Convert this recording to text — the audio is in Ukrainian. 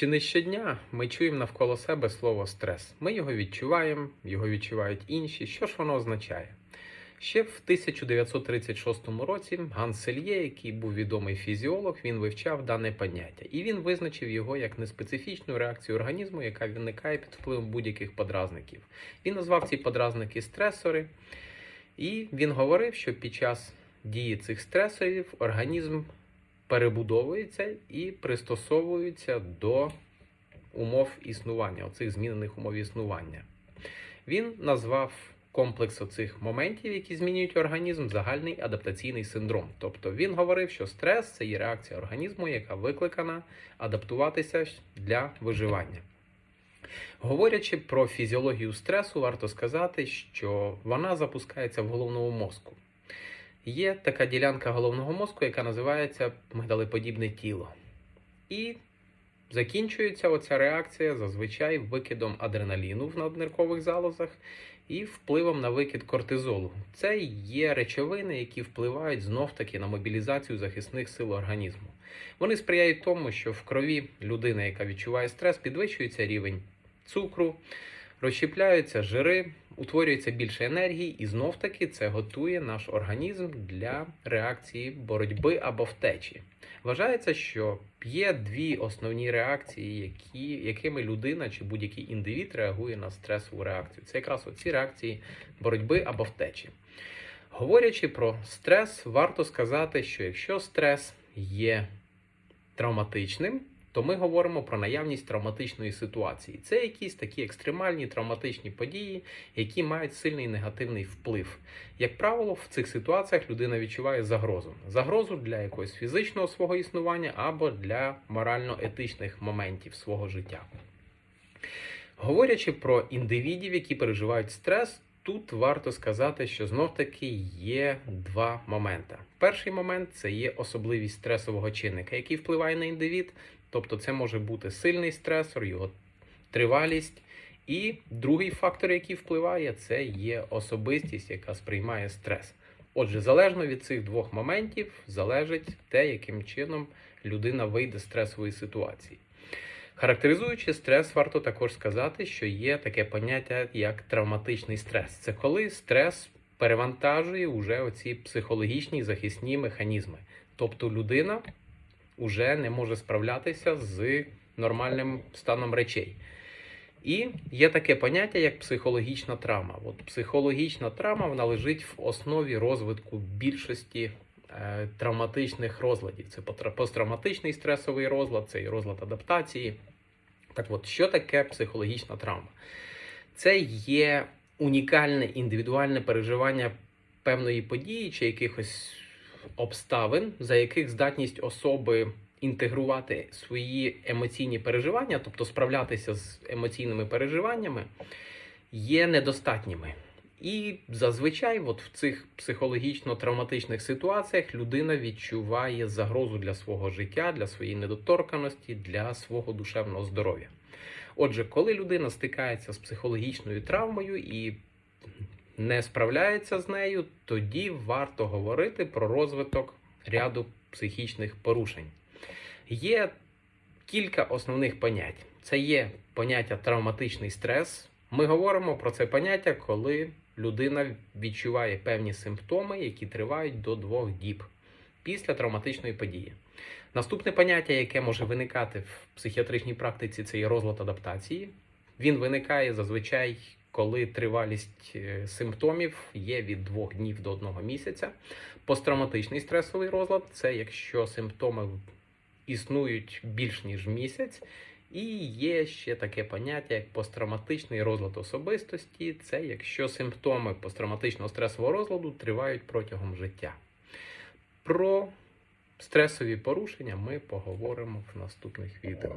Чи не щодня ми чуємо навколо себе слово стрес? Ми його відчуваємо, його відчувають інші. Що ж воно означає? Ще в 1936 році Ганс Сельє, який був відомий фізіолог, він вивчав дане поняття, і він визначив його як неспецифічну реакцію організму, яка виникає під впливом будь-яких подразників. Він назвав ці подразники стресори, і він говорив, що під час дії цих стресорів організм перебудовується і пристосовується до умов існування, оцих змінених умов існування. Він назвав комплекс оцих моментів, які змінюють організм, загальний адаптаційний синдром. Тобто він говорив, що стрес це є реакція організму, яка викликана адаптуватися для виживання. Говорячи про фізіологію стресу, варто сказати, що вона запускається в головному мозку. Є така ділянка головного мозку, яка називається мигдалеподібне тіло. І закінчується оця реакція зазвичай викидом адреналіну в надниркових залозах і впливом на викид кортизолу. Це є речовини, які впливають знов-таки на мобілізацію захисних сил організму. Вони сприяють тому, що в крові людини, яка відчуває стрес, підвищується рівень цукру, розщепляються жири, утворюється більше енергії, і знов-таки це готує наш організм для реакції боротьби або втечі. Вважається, що є дві основні реакції, які, якими людина чи будь-який індивід реагує на стресову реакцію. Це якраз оці реакції боротьби або втечі. Говорячи про стрес, варто сказати, що якщо стрес є травматичним, то ми говоримо про наявність травматичної ситуації. Це якісь такі екстремальні травматичні події, які мають сильний негативний вплив. Як правило, в цих ситуаціях людина відчуває загрозу. Загрозу для якогось фізичного свого існування або для морально-етичних моментів свого життя. Говорячи про індивідів, які переживають стрес, тут варто сказати, що знов-таки є два моменти. Перший момент це є особливість стресового чинника, який впливає на індивід. Тобто це може бути сильний стресор, його тривалість. І другий фактор, який впливає, це є особистість, яка сприймає стрес. Отже, залежно від цих двох моментів, залежить те, яким чином людина вийде з стресової ситуації. Характеризуючи стрес, варто також сказати, що є таке поняття як травматичний стрес. Це коли стрес перевантажує уже оці психологічні захисні механізми. Тобто людина уже не може справлятися з нормальним станом речей. І є таке поняття, як психологічна травма. От Психологічна травма вона лежить в основі розвитку більшості травматичних розладів. Це посттравматичний стресовий розлад, це і розлад адаптації. Так от, що таке психологічна травма? Це є унікальне індивідуальне переживання певної події чи якихось обставин, за яких здатність особи інтегрувати свої емоційні переживання, тобто справлятися з емоційними переживаннями, є недостатніми. І зазвичай, от в цих психологічно-травматичних ситуаціях, людина відчуває загрозу для свого життя, для своєї недоторканості, для свого душевного здоров'я. Отже, коли людина стикається з психологічною травмою і не справляється з нею, тоді варто говорити про розвиток ряду психічних порушень. Є кілька основних понять. Це є поняття травматичний стрес. Ми говоримо про це поняття, коли людина відчуває певні симптоми, які тривають до двох діб після травматичної події. Наступне поняття, яке може виникати в психіатричній практиці, це є розлад адаптації. Він виникає зазвичай, коли тривалість е, симптомів є від двох днів до одного місяця. Посттравматичний стресовий розлад це якщо симптоми існують більш ніж місяць. І є ще таке поняття, як посттравматичний розлад особистості. Це якщо симптоми посттравматичного стресового розладу тривають протягом життя. Про стресові порушення ми поговоримо в наступних відео.